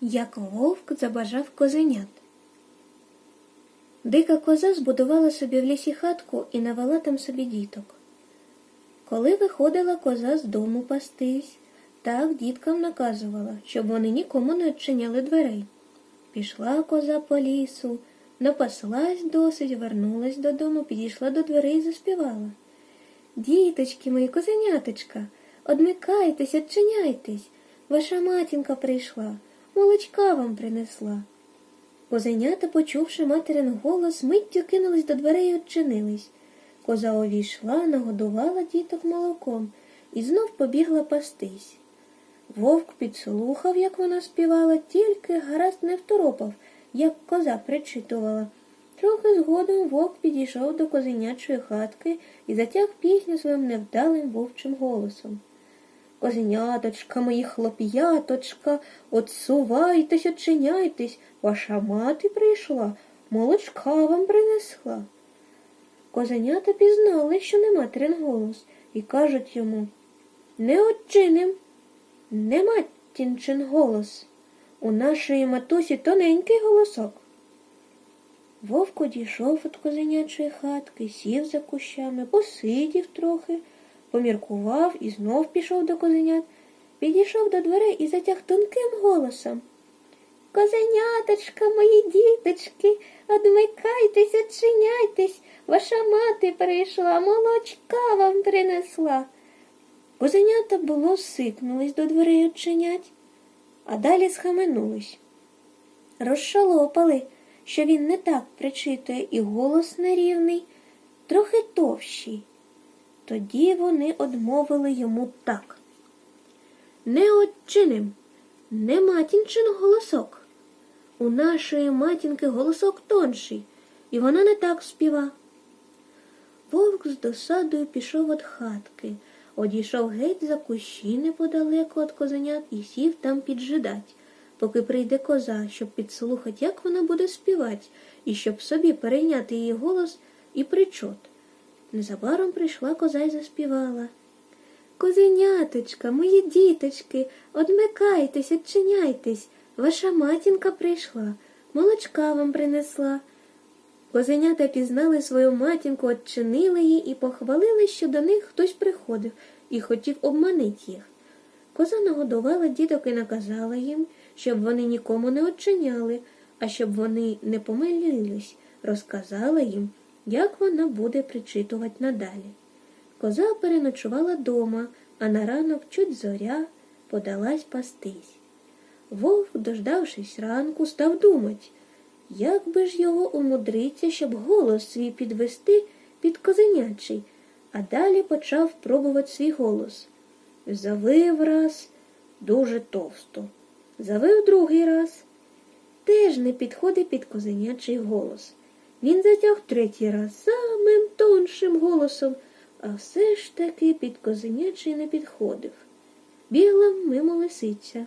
як вовк забажав козенят. Дика коза збудувала собі в лісі хатку і навела там собі діток. Коли виходила коза з дому пастись, так діткам наказувала, щоб вони нікому не відчиняли дверей. Пішла коза по лісу, напаслась досить, вернулась додому, підійшла до дверей і заспівала. Діточки мої, козеняточка, одмикайтесь, відчиняйтесь. Ваша матінка прийшла, молочка вам принесла. Козенята, почувши материн голос, миттю кинулись до дверей і відчинились. Коза увійшла, нагодувала діток молоком і знов побігла пастись. Вовк підслухав, як вона співала, тільки гаразд не второпав, як коза причитувала. Трохи згодом вовк підійшов до козенячої хатки і затяг пісню своїм невдалим вовчим голосом. Козеняточка, мої хлоп'яточка, отсувайтесь, очиняйтесь, ваша мати прийшла, молочка вам принесла. Козенята пізнали, що не материн голос, і кажуть йому Не отчиним, не матінчин голос. У нашої матусі тоненький голосок. Вовк одійшов від козенячої хатки, сів за кущами, посидів трохи, поміркував і знов пішов до козенят, підійшов до дверей і затяг тонким голосом. Козеняточка, мої діточки, одмикайтесь, очиняйтесь, ваша мати прийшла, молочка вам принесла. Козенята було сикнулись до дверей очинять, а далі схаменулись. Розшалопали, що він не так причитує і голос нерівний, трохи товщий. Тоді вони одмовили йому так. Не отчиним, не матінчин голосок. У нашої матінки голосок тонший, і вона не так співа. Вовк з досадою пішов від хатки, одійшов геть за кущі неподалеку від козенят і сів там піджидать, поки прийде коза, щоб підслухати, як вона буде співати, і щоб собі перейняти її голос і причот. Незабаром прийшла коза й заспівала. Козеняточка, мої діточки, одмикайтесь, відчиняйтесь. Ваша матінка прийшла, молочка вам принесла. Козенята пізнали свою матінку, odчинили її і похвалили, що до них хтось приходив і хотів обманити їх. Коза нагодувала діток і наказала їм, щоб вони нікому не odчиняли, а щоб вони не помилились, розказала їм, як вона буде причитувати надалі. Коза переночувала дома, а на ранок чуть зоря подалась пастись. Вовк, дождавшись ранку, став думать, як би ж його умудриться, щоб голос свій підвести під козенячий, а далі почав пробувати свій голос. Завив раз дуже товсто, завив другий раз. Теж не підходить під козенячий голос. Він затяг третій раз самим тоншим голосом, а все ж таки під козенячий не підходив. Бігла мимо лисиця.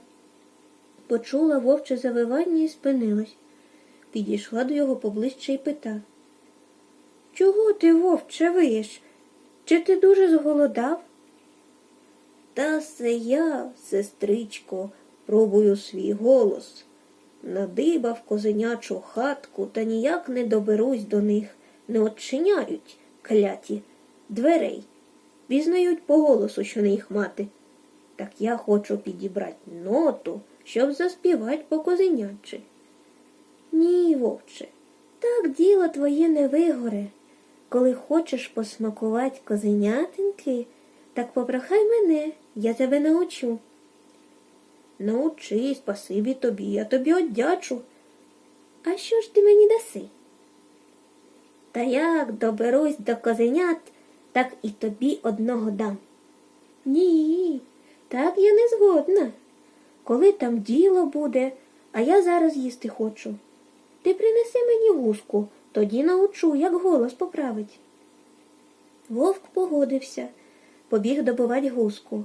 Почула вовче завивання і спинилась. Підійшла до його поближче і пита. Чого ти, вовче, виєш? Чи ти дуже зголодав? Та це я, сестричко, пробую свій голос. Надибав козенячу хатку та ніяк не доберусь до них, не odчиняють кляті дверей. Пізнають по голосу, що не їх мати. Так я хочу підібрати ноту, щоб заспівати по козенячі. Ні, вовче, так діло твоє не вигоре. Коли хочеш посмакувати козенятинки, так попрохай мене, я тебе научу. Научи, спасибі тобі, я тобі одячу. А що ж ти мені даси? Та як доберусь до козенят, так і тобі одного дам. Ні, так я не згодна. Коли там діло буде, а я зараз їсти хочу. Ти принеси мені гуску, тоді научу, як голос поправить. Вовк погодився, побіг добувати гуску.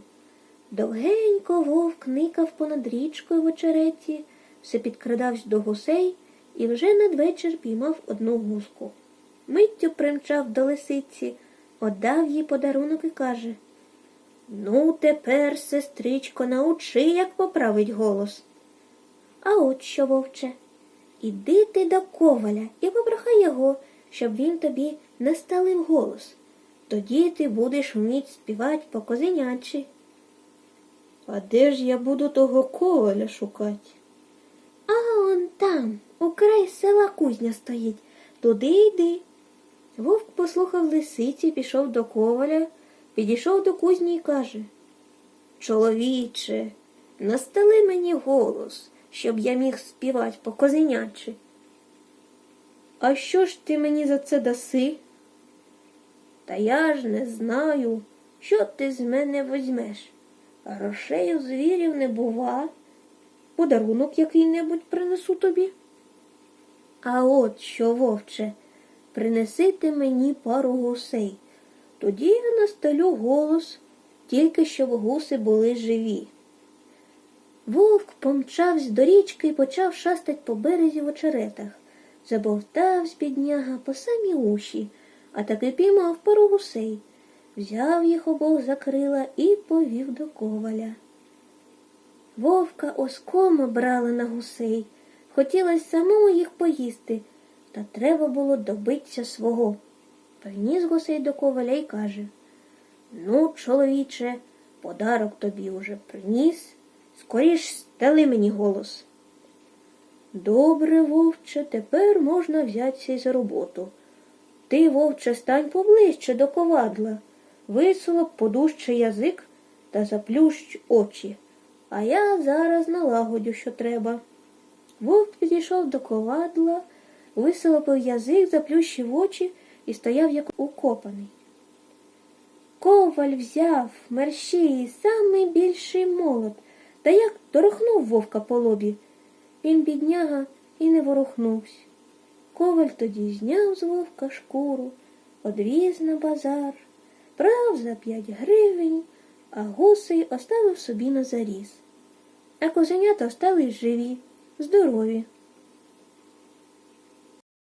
Довгенько вовк никав понад річкою в очереті, все підкрадався до гусей і вже надвечір піймав одну гуску. Миттю примчав до лисиці, отдав їй подарунок і каже Ну, тепер, сестричко, научи, як поправить голос. А от що, вовче, іди ти до коваля і попрохай його, щоб він тобі насталив голос. Тоді ти будеш вміть співати по козенячі. А де ж я буду того коваля шукати? А он там, у край села кузня стоїть. Туди йди. Вовк послухав лисиці, пішов до коваля, підійшов до кузні і каже Чоловіче, настали мені голос, щоб я міг співати по козенячі. А що ж ти мені за це даси? Та я ж не знаю, що ти з мене возьмеш. Грошей у звірів не бува. Подарунок який-небудь принесу тобі. А от що, вовче, принеси ти мені пару гусей. Тоді я настелю голос, тільки щоб гуси були живі. Вовк помчавсь до річки і почав шастать по березі в очеретах. Забовтавсь бідняга по самі уші, а таки піймав пару гусей. Взяв їх обох за крила і повів до коваля. Вовка оскома брала на гусей. Хотілося самому їх поїсти, та треба було добитися свого. Приніс гусей до коваля й каже Ну, чоловіче, подарок тобі уже приніс. Скоріш стели мені голос. Добре, вовче, тепер можна взятися й за роботу. Ти, вовче, стань поближче до ковадла, висолоп подужче язик та заплющ очі, а я зараз налагодю, що треба. Вовк підійшов до ковадла, висолопив язик, заплющив очі і стояв як укопаний. Коваль взяв мерщій самий більший молот, та як торохнув вовка по лобі. Він, бідняга, і не ворухнувся. Коваль тоді зняв з вовка шкуру, одвіз на базар, брав за п'ять гривень, а гусей оставив собі на заріз. А козенята остались живі, здорові.